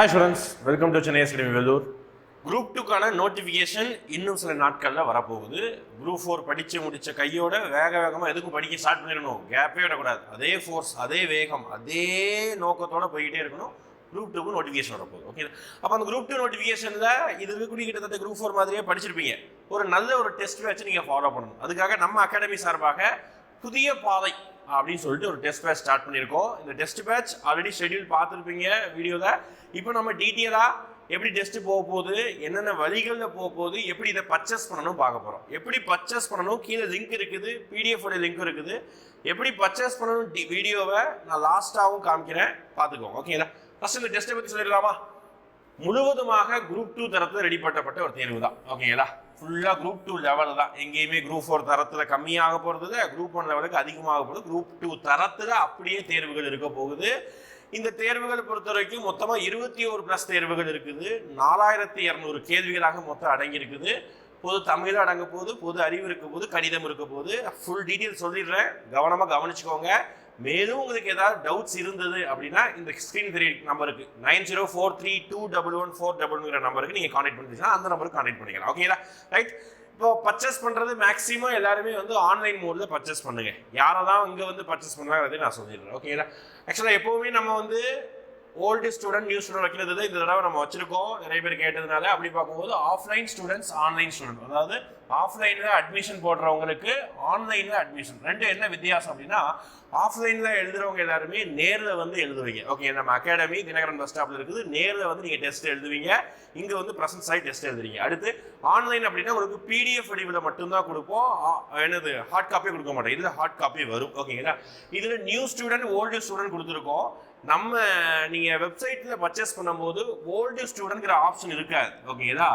Hi students welcome to Chennai academy Vellore group டூக்கான notification இன்னும் சில நாட்களில் வரப்போகுது. குரூப் ஃபோர் படித்து முடித்த கையோட வேக வேகமாக எதுக்கும் படிக்க ஸ்டார்ட் பண்ணிடணும். கேப்பே விடக்கூடாது. அதே ஃபோர்ஸ் அதே வேகம் அதே நோக்கத்தோடு போய்கிட்டே இருக்கணும். குரூப் டூக்கு நோட்டிஃபிகேஷன் வரப்போகுது. ஓகே அப்போ அந்த குரூப் டூ நோட்டிஃபிகேஷனில் இது இருக்கக்கூடிய கிட்டத்தட்ட குரூப் ஃபோர் மாதிரியே படிச்சிருப்பீங்க. ஒரு நல்ல ஒரு டெஸ்ட் வச்சு நீங்கள் ஃபாலோ பண்ணணும். அதுக்காக நம்ம அகாடமி சார்பாக புதிய பாதை அப்படின்னு சொல்லிட்டு ஒரு டெஸ்ட் பேட்ச் ஸ்டார்ட் பண்ணியிருக்கோம். இந்த டெஸ்ட் பேட்ச் ஆல்ரெடி ஷெட்யூல் பார்த்துருப்பீங்க வீடியோவில் இப்போ நம்ம டீட்டெயிலாக எப்படி டெஸ்ட் போக போகுது என்னென்ன வழிகளில் போக போகுது எப்படி இதை பர்ச்சேஸ் பண்ணணும் பார்க்க போகிறோம் எப்படி பர்ச்சேஸ் பண்ணணும் கீழே லிங்க் இருக்குது பிடிஎஃப் லிங்க் இருக்குது. எப்படி பர்ச்சேஸ் பண்ணணும் வீடியோவை நான் லாஸ்ட்டாகவும் காமிக்கிறேன். பார்த்துக்கோங்க ஓகேங்களா ஃபஸ்ட் இந்த டெஸ்ட்டை பற்றி சொல்லிடலாமா? முழுவதுமாக குரூப் டூ தரத்தில் ரெடி பண்ணப்பட்ட ஒரு தேர்வு தான் ஓகேங்களா ஃபுல்லாக குரூப் டூ லெவல் தான். எங்கேயுமே குரூப் ஃபோர் தரத்தில் கம்மியாக போகிறது குரூப் ஒன் லெவலுக்கு அதிகமாக போகுது குரூப் டூ தரத்தில் அப்படியே தேர்வுகள் இருக்க போகுது. இந்த தேர்வுகளை பொறுத்த வரைக்கும் மொத்தமாக இருபத்தி ஒரு ப்ளஸ் தேர்வுகள் இருக்குது. நாலாயிரத்தி இரநூறு கேள்விகளாக மொத்தம் அடங்கியிருக்குது. பொது தமிழ் அடங்க போகுது பொது அறிவு இருக்க போது கணிதம் இருக்க போது ஃபுல் டீட்டெயில் சொல்லிடுறேன். கவனமாக கவனிச்சுக்கோங்க. மேலும் உங்களுக்கு ஏதாவது டவுட்ஸ் இருந்தது அப்படின்னா இந்த ஸ்க்ரீன் தெரிய நம்பருக்கு nine zero four three two double one four டபுள்ங்கிற நம்பருக்கு நீங்கள் கான்டாக்ட் பண்ணிட்டீங்கன்னா அந்த நம்பருக்கு கான்டாக்ட் பண்ணிக்கலாம். ஓகேங்களா ரைட் இப்போ பர்ச்சேஸ் பண்ணுறது மேக்ஸிமம் எல்லாருமே வந்து ஆன்லைன் மோடில் பர்ச்சேஸ் பண்ணுங்க. யாரை தான் இங்கே வந்து பர்ச்சேஸ் பண்ணுறாங்கிறதே நான் சொல்லிடுறேன். ஓகேங்களா ஆக்சுவலாக எப்போவுமே நம்ம வந்து ஓல்டு ஸ்டூடெண்ட் நியூ ஸ்டூடெண்ட் வைக்கிறது இந்த தடவை நம்ம வச்சிருக்கோம். நிறைய பேர் கேட்டதுனால அப்படி பார்க்கும்போது ஆஃப்லைன் ஸ்டூடெண்ட்ஸ் ஆன்லைன் ஸ்டூடெண்ட் அதாவது ஆஃப்லைனில் அட்மிஷன் போடுறவங்களுக்கு ஆன்லைனில் அட்மிஷன் ரெண்டு என்ன வித்தியாசம் அப்படின்னா ஆஃப்லைனில் எழுதுறவங்க எல்லாருமே நேரில் வந்து எழுதுவீங்க. ஓகே நம்ம அகாடமி தினகரன் பஸ் ஸ்டாப்பில் இருக்குது. நேரில் வந்து நீங்கள் டெஸ்ட் எழுதுவீங்க. இங்கே வந்து ப்ரெசன்ஸ் ஆகி டெஸ்ட் எழுதுறீங்க. அடுத்து ஆன்லைன் அப்படின்னா உங்களுக்கு பிடிஎஃப் வடிவில் மட்டும்தான் கொடுப்போம். என்னது ஹார்ட் காப்பி கொடுக்க மாட்டோம். இதில் ஹார்ட் காப்பி வரும். ஓகேங்களா இதில் நியூ ஸ்டூடெண்ட் ஓல்டு ஸ்டூடெண்ட் கொடுத்துருக்கோம். நம்ம நீங்கள் வெப்சைட்டில் பர்ச்சேஸ் பண்ணும்போது ஓல்டு ஸ்டூடெண்ட்ங்கிற ஆப்ஷன் இருக்காது. ஓகேங்களா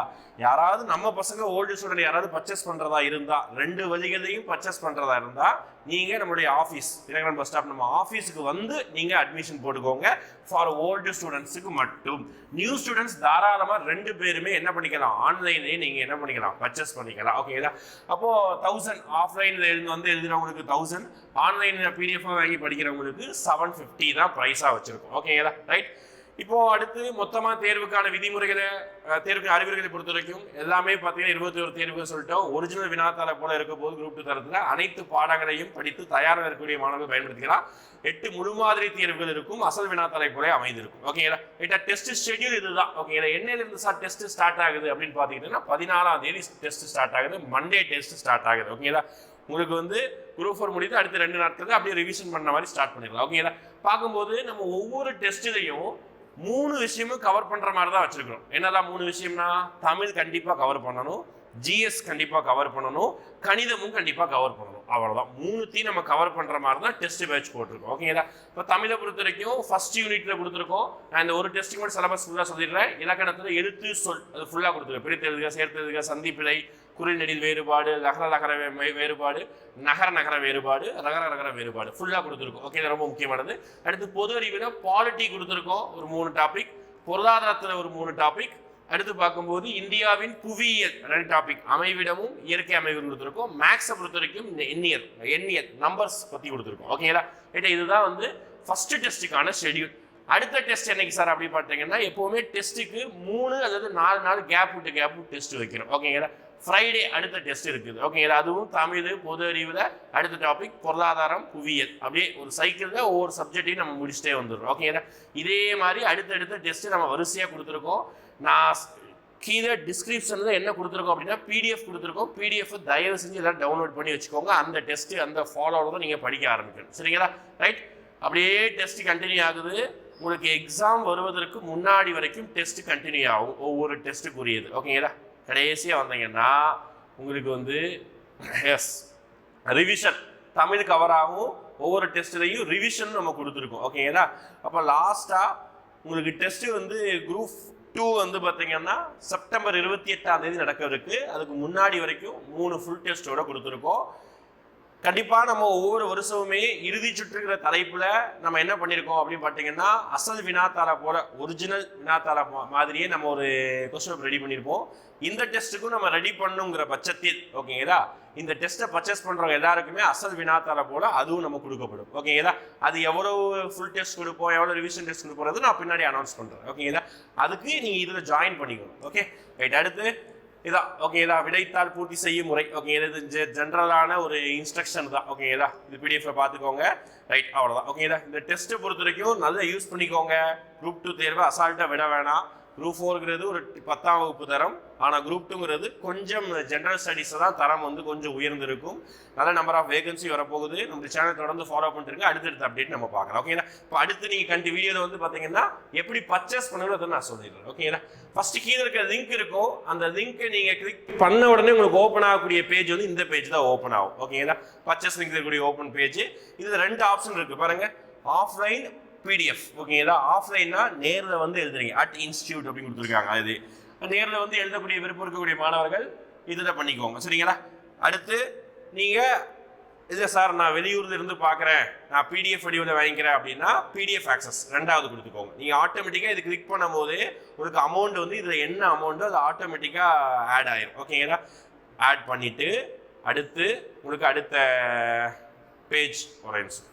யாராவது நம்ம பசங்க ஓல்டு ஸ்டூடெண்ட் யாராவது பர்ச்சேஸ் பண்ணுறதா இருந்தால் ரெண்டு வழிகளையும் பர்ச்சேஸ் பண்ணுறதா இருந்தால் நீங்கள் நம்மளுடைய ஆஃபீஸ் தினகரன் பஸ் ஸ்டாப் நம்ம ஆஃபீஸுக்கு வந்து நீங்கள் அட்மிஷன் போட்டுக்கோங்க. ஃபார் ஓல்டு ஸ்டூடெண்ட்ஸுக்கு மட்டும். நியூ ஸ்டூடெண்ட்ஸ் தாராளமாக ரெண்டு பேருமே என்ன பண்ணிக்கலாம் ஆன்லைன்லேயே நீங்கள் என்ன பண்ணிக்கலாம் பர்ச்சேஸ் பண்ணிக்கலாம். ஓகேங்களா அப்போது தௌசண்ட் ஆஃப்லைனில் எழுந்து வந்து எழுதினவங்களுக்கு தௌசண்ட் ஆன்லைனில் பிடிஎஃபாக வாங்கி படிக்கிறவங்களுக்கு செவன் ஃபிஃப்டி தான் ப்ரைஸாக வச்சுருக்கோம். ஓகேங்களா ரைட் இப்போ அடுத்து மொத்தமா தேர்வுக்கான விதிமுறைகளை அஹ், தேர்வுக்கு அறிவுரைகளை பொறுத்த வரைக்கும் எல்லாமே பார்த்தீங்கன்னா இருபத்தி ஒரு தேர்வுகள் சொல்லிட்டோம். ஒரிஜினல் வினாத்தாள போல இருக்க போது குரூப் டூ தரத்துல அனைத்து பாடங்களையும் படித்து தயாராக இருக்கக்கூடிய மாணவர்கள் பயன்படுத்திக்கலாம். எட்டு முழுமாதிரி தேர்வுகள் இருக்கும். அசல் வினாத்தாளை போல அமைந்திருக்கும். ஓகேங்களா ரைட்டா டெஸ்ட் ஷெட்யூல் இதுதான். ஓகேங்களா என்னையில இருந்து சார் டெஸ்ட் ஸ்டார்ட் ஆகுது அப்படின்னு பார்த்தீங்கன்னா பதினாறாம் தேதி டெஸ்ட் ஸ்டார்ட் ஆகுது. மண்டே டெஸ்ட் ஸ்டார்ட் ஆகுது. ஓகேங்களா உங்களுக்கு வந்து குரூப் ஃபோர் முடித்து அடுத்த ரெண்டு நாட்களுக்கு அப்படியே ரிவிஷன் பண்ண மாதிரி ஸ்டார்ட் பண்ணிடலாம். ஓகேங்களா பார்க்கும்போது நம்ம ஒவ்வொரு டெஸ்ட்லையும் மூணு விஷயமும் கவர் பண்ணுற மாதிரி தான் வச்சுருக்கோம் என்னதான் மூணு விஷயம்னா தமிழ் கண்டிப்பாக கவர் பண்ணணும். ஜிஎஸ் கண்டிப்பாக கவர் பண்ணணும். கணிதமும் கண்டிப்பாக கவர் பண்ணணும். அவ்வளோதான் மூணுத்தையும் நம்ம கவர் பண்ணுற மாதிரி தான் டெஸ்ட் பேட்ச் போட்டிருக்கோம் ஓகேங்களா இப்போ தமிழை பொறுத்த வரைக்கும் ஃபர்ஸ்ட் யூனிட்ல கொடுத்துருக்கோம். நான் இந்த ஒரு டெஸ்ட்டுக்கு மட்டும் சிலபஸ் ஃபுல்லாக சொல்லிடுறேன். இலக்கணத்தில் எழுத்து சொல் அது ஃபுல்லாக கொடுத்துருக்கேன். பிரித்தெழுதுக சேர்த்து எழுதுக சந்திப்பிழை குறிநெடில் வேறுபாடு நகர நகர வே- வேறுபாடு நகர நகர வேறுபாடு நகர நகர வேறுபாடு. ஃபுல்லாக கொடுத்துருக்கோம். ஓகே இது ரொம்ப முக்கியமானது. அடுத்து பொது அறிவில் பாலிட்டி கொடுத்துருக்கோம். ஒரு மூணு டாபிக் பொருளாதாரத்தில் ஒரு மூணு டாபிக் அடுத்து பார்க்கும்போது இந்தியாவின் புவியியல் ரெண்டு டாபிக் அமைவிடமும் இயற்கை அமைவு கொடுத்துருக்கோம். மேக்ஸை பொறுத்த வரைக்கும் இந்த எண்ணியல் எண்ணியல் நம்பர்ஸ் பற்றி கொடுத்துருக்கோம். ஓகேங்களா ஏட்டா இதுதான் வந்து ஃபஸ்ட்டு டெஸ்ட்டுக்கான ஷெட்யூல் அடுத்த டெஸ்ட் என்னைக்கு சார் அப்படி பார்த்தீங்கன்னா எப்போவுமே டெஸ்ட்டுக்கு மூணு அதாவது நாலு நாள் கேப் விட்டு கேப் விட்டு டெஸ்ட் வைக்கிறோம் ஓகேங்களா ஃப்ரைடே அடுத்த டெஸ்ட் இருக்குது. ஓகேங்களா அதுவும் தமிழ் பொது அறிவில் அடுத்த டாபிக் பொருளாதாரம் புவியியல். அப்படியே ஒரு சைக்கிளில் ஒவ்வொரு சப்ஜெக்டையும் நம்ம முடிச்சுட்டே வந்துடுறோம். ஓகேங்களா இதே மாதிரி அடுத்தடுத்த டெஸ்ட்டு நம்ம வரிசையாக கொடுத்துருக்கோம். நான் கீழே டிஸ்கிரிப்ஷனில் என்ன கொடுத்துருக்கோம் அப்படின்னா பிடிஎஃப் கொடுத்துருக்கோம். பிடிஎஃப் தயவு செஞ்சு எல்லாம் டவுன்லோட் பண்ணி வச்சுக்கோங்க. அந்த டெஸ்ட்டு அந்த ஃபாலோவில் தான் நீங்கள் படிக்க ஆரம்பிக்கணும். சரிங்களா? ரைட் அப்படியே டெஸ்ட் கண்டினியூ ஆகுது. உங்களுக்கு எக்ஸாம் வருவதற்கு முன்னாடி வரைக்கும் டெஸ்ட் கண்டினியூ ஆகும். ஒவ்வொரு டெஸ்ட்டுக்குரியது ஓகேங்களா கடைசியாக வந்தீங்கன்னா உங்களுக்கு வந்து எஸ் ரிவிஷன் தமிழ் கவர் ஆகும். ஒவ்வொரு டெஸ்ட்லையும் ரிவிஷன் நம்ம கொடுத்துருக்கோம். ஓகேங்களா அப்போ லாஸ்ட்டாக உங்களுக்கு டெஸ்ட்டு வந்து குரூப் டூ வந்து பார்த்தீங்கன்னா செப்டம்பர் இருபத்தி எட்டாம் தேதி நடக்க இருக்கு அதுக்கு முன்னாடி வரைக்கும் மூணு ஃபுல் டெஸ்ட்டோட கொடுத்துருக்கோம். கண்டிப்பாக நம்ம ஒவ்வொரு வருஷமுமே இறுதி சுற்றுங்கிற தலைப்பில் நம்ம என்ன பண்ணியிருக்கோம் அப்படின்னு பார்த்தீங்கன்னா அசல் வினாத்தால போல ஒரிஜினல் வினாத்தால மாதிரியே நம்ம ஒரு கொஸ்டின் ரெடி பண்ணியிருப்போம் இந்த டெஸ்ட்டுக்கும் நம்ம ரெடி பண்ணுங்கிற பட்சத்தில் ஓகேங்களா? இந்த டெஸ்ட்டை பர்ச்சேஸ் பண்ணுறவங்க எல்லாருக்குமே அசல் வினாத்தாள போல அதுவும் நம்ம கொடுக்கப்படும். ஓகேங்களா? அது எவ்வளோ ஃபுல் டெஸ்ட் கொடுப்போம் எவ்வளோ ரிவிஷன் டெஸ்ட் கொடுக்கறது நான் பின்னாடி அனௌன்ஸ் பண்ணுறேன் ஓகேங்களா? அதுக்கு நீங்கள் இதில் ஜாயின் பண்ணிக்கணும். ஓகே? ரைட் அடுத்து இதான் ஓகேதா விடைத்தாள் பூர்த்தி செய்யும் முறை. ஓகே இது ஜென்ரலான ஒரு இன்ஸ்ட்ரக்ஷன் தான் ஓகேங்களா இது பிடிஎஃப்ல பார்த்துக்கோங்க. ரைட் அவ்வளோதான் ஓகே இந்த டெஸ்ட்டை பொறுத்த வரைக்கும் நல்லா யூஸ் பண்ணிக்கோங்க. குரூப் டூ தேர்வு அசால்ட்டாக விட வேணாம். குரூப் ஃபோருங்கிறது ஒரு பத்தாம் வகுப்பு தரம். ஆனால் குரூப் டூங்கிறது கொஞ்சம் ஜென்ரல் ஸ்டடீஸை தான் தரம் வந்து கொஞ்சம் உயர்ந்திருக்கும். நல்ல நம்பர் ஆஃப் வேகன்சி வரப்போகுது. நம்ம சேனல் தொடர்ந்து ஃபாலோ பண்ணிருங்க. அடுத்தடுத்த அப்டேட் நம்ம பார்க்கலாம். ஓகேங்களா இப்போ அடுத்து நீங்கள் கண்டி வீடியோவில் வந்து பார்த்தீங்கன்னா எப்படி பர்ச்சேஸ் பண்ணுறது நான் சொல்லிடுறேன். ஓகேங்களா ஃபஸ்ட்டு கீழே இருக்கிற லிங்க் இருக்கும். அந்த லிங்க்கை நீங்கள் கிளிக் பண்ண உடனே உங்களுக்கு ஓப்பன் ஆகக்கூடிய பேஜ் வந்து இந்த பேஜ் தான் ஓப்பன் ஆகும். ஓகேங்களா பர்ச்சேஸ் லிங்க் இருக்கக்கூடிய ஓப்பன் பேஜ் இதில் ரெண்டு ஆப்ஷன் இருக்குது பாருங்கள் ஆஃப்லைன் பிடிஎஃப் ஓகேங்களா ஆஃப்லைன்னா நேரில் வந்து எழுதுறீங்க. அட் இன்ஸ்டியூட் அப்படின்னு கொடுத்துருக்காங்க அது நேரில் வந்து எழுதக்கூடிய விருப்பம் இருக்கக்கூடிய மாணவர்கள் இதில் பண்ணிக்கோங்க. சரிங்களா? அடுத்து நீங்கள் இல்லை சார் நான் வெளியூர்ல இருந்து பார்க்குறேன் நான் பிடிஎஃப் வடிவில் வாங்கிக்கிறேன் அப்படின்னா பிடிஎஃப் ஆக்சஸ் ரெண்டாவது கொடுத்துக்கோங்க. நீங்கள் ஆட்டோமேட்டிக்காக இது கிளிக் பண்ணும்போது உங்களுக்கு அமௌண்ட் வந்து இதில் என்ன அமௌண்ட்டோ அது ஆட்டோமேட்டிக்காக ஆட் ஆயிரும். ஓகேங்களா ஆட் பண்ணிவிட்டு அடுத்து உங்களுக்கு அடுத்த பேஜ் ஒரு நிமிஷம்.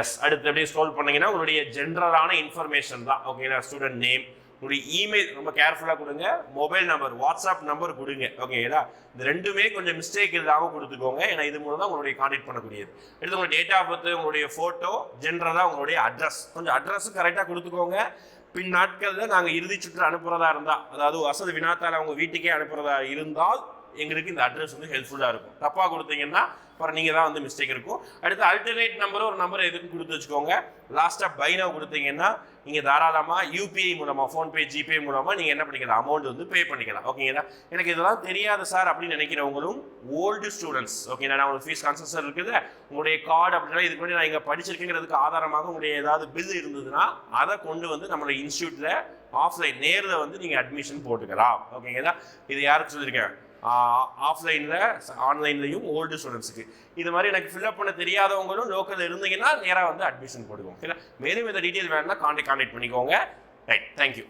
எஸ் அடுத்து அப்படியே ஸ்க்ரோல் பண்ணீங்கன்னா உங்களுடைய ஜென்ரலான இன்ஃபர்மேஷன் தான். ஓகேங்களா ஸ்டூடெண்ட் நேம் உங்களுடைய இமெயில் ரொம்ப கேர்ஃபுல்லாக கொடுங்க. மொபைல் நம்பர் வாட்ஸ்அப் நம்பர் கொடுங்க. ஓகேங்களா இந்த ரெண்டுமே கொஞ்சம் மிஸ்டேக் இல்லாமல் கொடுத்துக்கோங்க. ஏன்னா இது மூலம் தான் உங்களுடைய கான்டாக்ட் பண்ணக்கூடியது. எடுத்து உங்களுடைய டேட் ஆஃப் பர்த் உங்களுடைய ஃபோட்டோ ஜென்ரலாக உங்களுடைய அட்ரஸ் கொஞ்சம் அட்ரஸும் கரெக்டாக கொடுத்துக்கோங்க. பின் நாட்களில் நாங்கள் இறுதி சுற்று அனுப்புகிறதா இருந்தால் அதாவது வசதி வினாத்தால் அவங்க வீட்டுக்கே அனுப்புகிறதா இருந்தால் எங்களுக்கு இந்த அட்ரஸ் வந்து ஹெல்ப்ஃபுல்லாக இருக்கும். தப்பாக கொடுத்தீங்கன்னா அப்புறம் நீங்கள் தான் வந்து மிஸ்டேக் இருக்கும். அடுத்து அல்டர்னேட் நம்பர் ஒரு நம்பர் எதுக்கு கொடுத்து வச்சுக்கோங்க. லாஸ்ட்டாக பைனோ கொடுத்தீங்கன்னா நீங்கள் தாராளமாக யூபிஐ மூலமாக ஃபோன்பே ஜிபே மூலமாக நீங்கள் என்ன பண்ணிக்கலாம்? அமௌண்ட் வந்து பே பண்ணிக்கலாம். ஓகேங்களா எனக்கு இதெல்லாம் தெரியாது சார் அப்படின்னு நினைக்கிறவங்களும் ஓல்டு ஸ்டூடெண்ட்ஸ் ஓகேங்களா நான் உங்களுக்கு ஃபீஸ் கன்சன்சர் இருக்குது. உங்களுடைய கார்டு அப்படின்னா இதுக்கு முன்னாடி நான் இங்கே படிச்சிருக்கேங்கிறதுக்கு ஆதாரமாக உங்களுடைய ஏதாவது பில் இருந்ததுன்னா அதை கொண்டு வந்து நம்மளோட இன்ஸ்டியூட்டில் ஆஃப்லைன் நேரில் வந்து நீங்கள் அட்மிஷன் போட்டுக்கலாம். ஓகேங்களா இது யாருக்கு சொல்லியிருக்கேன்? ஆஃப்லைனில் ஆன்லைன்லையும் ஓல்டு ஸ்டூடெண்ட்ஸுக்கு இது மாதிரி எனக்கு ஃபில்அப் பண்ண தெரியாதவங்களும் லோக்கலில் இருந்தீங்கன்னா நேராக வந்து அட்மிஷன் போடுவோம் ஓகேங்களா மேலும் இந்த டீட்டெயில் வேணும்னா கான்டெக்ட் கான்டெக்ட் பண்ணிக்கோங்க. Right thank you